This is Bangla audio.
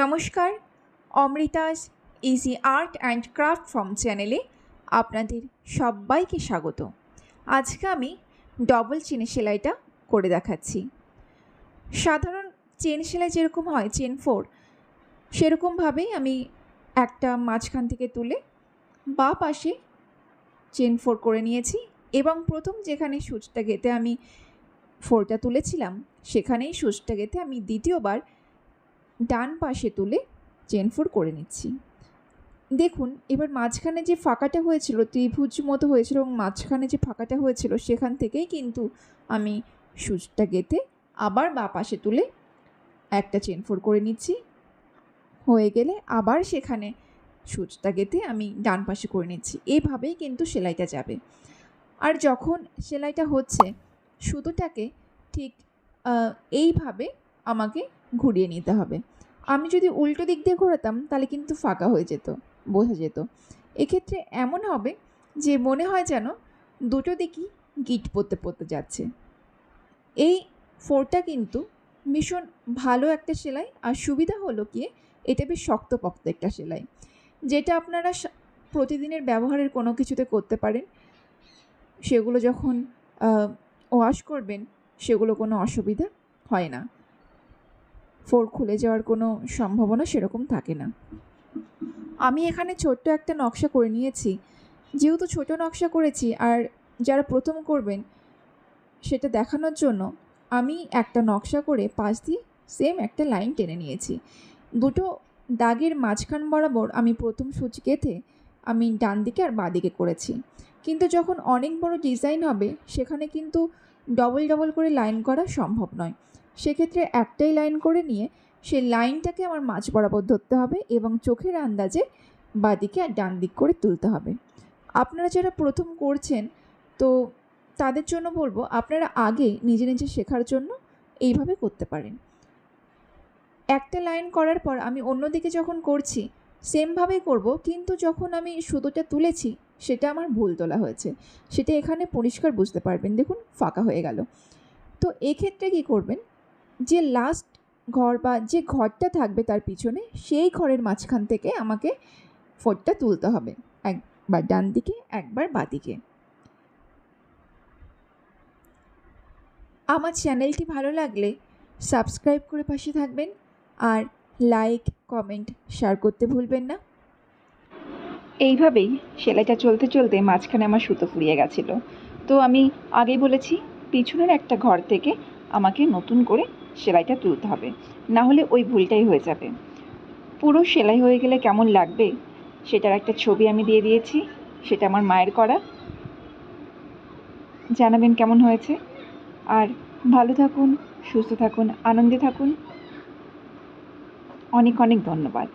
নমস্কার। Amritas easy art and craft form চ্যানেলে আপনাদের সবাইকে স্বাগত। আজকে আমি ডবল চেন সেলাইটা করে দেখাচ্ছি। সাধারণ চেন সেলাই যেরকম হয় চেন ফোর সেরকমভাবেই আমি একটা মাঝখান থেকে তুলে বা পাশে চেন ফোর করে নিয়েছি এবং প্রথম যেখানে সুচটা গেঁথে আমি ফোরটা তুলেছিলাম, সেখানেই সুচটা গেঁথে আমি দ্বিতীয়বার ডান পাশে তুলে চেন ফোর করে নিচ্ছি। দেখুন, এবার মাঝখানে যে ফাঁকাটা হয়েছিল, ত্রিভুজ মতো হয়েছিল এবং মাঝখানে যে ফাঁকাটা হয়েছিল, সেখান থেকেই কিন্তু আমি সুচটা গেঁথে আবার বা পাশে তুলে একটা চেন ফোর করে নিচ্ছি। হয়ে গেলে আবার সেখানে সুচটা গেঁথে আমি ডান পাশে করে নিচ্ছি। এভাবেই কিন্তু সেলাইটা যাবে। আর যখন সেলাইটা হচ্ছে, সুতোটাকে ঠিক এইভাবে আমাকে ঘুরিয়ে নিতে হবে। আমি যদি উল্টো দিক দিয়ে ঘোরাতাম, তাহলে কিন্তু ফাঁকা হয়ে যেত, বোঝা যেত। এক্ষেত্রে এমন হবে যে মনে হয় যেন দুটো দিকই গিট পড়তে পড়তে যাচ্ছে। এই ফোরটা কিন্তু ভীষণ ভালো একটা সেলাই, আর সুবিধা হলো কি, এটা বেশ শক্তপোক্ত একটা সেলাই, যেটা আপনারা প্রতিদিনের ব্যবহারের কোনো কিছুতে করতে পারেন। সেগুলো যখন ওয়াশ করবেন, সেগুলো কোনো অসুবিধা হয় না। ফোর খুলে যাওয়ার কোনো সম্ভাবনা সেরকম থাকে না। আমি এখানে ছোট্ট একটা নকশা করে নিয়েছি। যেহেতু ছোট নকশা করেছি আর যারা প্রথম করবেন সেটা দেখানোর জন্য আমি একটা নকশা করে পাশ দিয়ে সেম একটা লাইন টেনে নিয়েছি। দুটো দাগের মাঝখান বরাবর আমি প্রথম সূচ গেঁথে আমি ডান দিকে আর বাঁ দিকে করেছি। কিন্তু যখন অনেক বড় ডিজাইন হবে, সেখানে কিন্তু ডবল ডবল করে লাইন করা সম্ভব নয়। সেক্ষেত্রে একটাই লাইন করে নিয়ে সেই লাইনটাকে আমার মাঝ বরাবর ধরতে হবে এবং চোখের আন্দাজে বাঁদিকে আর ডান দিক করে তুলতে হবে। আপনারা যারা প্রথম করছেন, তো তাদের জন্য বলব, আপনারা আগে নিজে নিজে শেখার জন্য এইভাবে করতে পারেন। একটা লাইন করার পর আমি অন্যদিকে যখন করছি, সেমভাবেই করব, কিন্তু যখন আমি সুতোটা তুলেছি, সেটা আমার ভুল তোলা হয়েছে। সেটা এখানে পরিষ্কার বুঝতে পারবেন, দেখুন, ফাঁকা হয়ে গেল। তো এক্ষেত্রে কী করবেন যে লাস্ট ঘর বা যে ঘরটা থাকবে তার পিছনে, সেই ঘরের মাঝখান থেকে আমাকে ফোরটা তুলতে হবে। একবার ডান দিকে, একবার বাদিকে আমার চ্যানেলটি ভালো লাগলে সাবস্ক্রাইব করে পাশে থাকবেন আর লাইক কমেন্ট শেয়ার করতে ভুলবেন না। এইভাবেই সেলাইটা চলতে চলতে মাঝখানে আমার সুতো ফুরিয়ে গেছিল। তো আমি আগেই বলেছি, পিছনের একটা ঘর থেকে আমাকে নতুন করে সেলাইটা তুলতে হবে। না হলে ওই ভুলটাই হয়ে যাবে। পুরো সেলাই হয়ে গেলে কেমন লাগবে? সেটার একটা ছবি আমি দিয়ে দিয়েছি। সেটা আমার মায়ের করা। জানাবেন কেমন হয়েছে? আর ভালো থাকুন, সুস্থ থাকুন, আনন্দে থাকুন। অনেক অনেক ধন্যবাদ।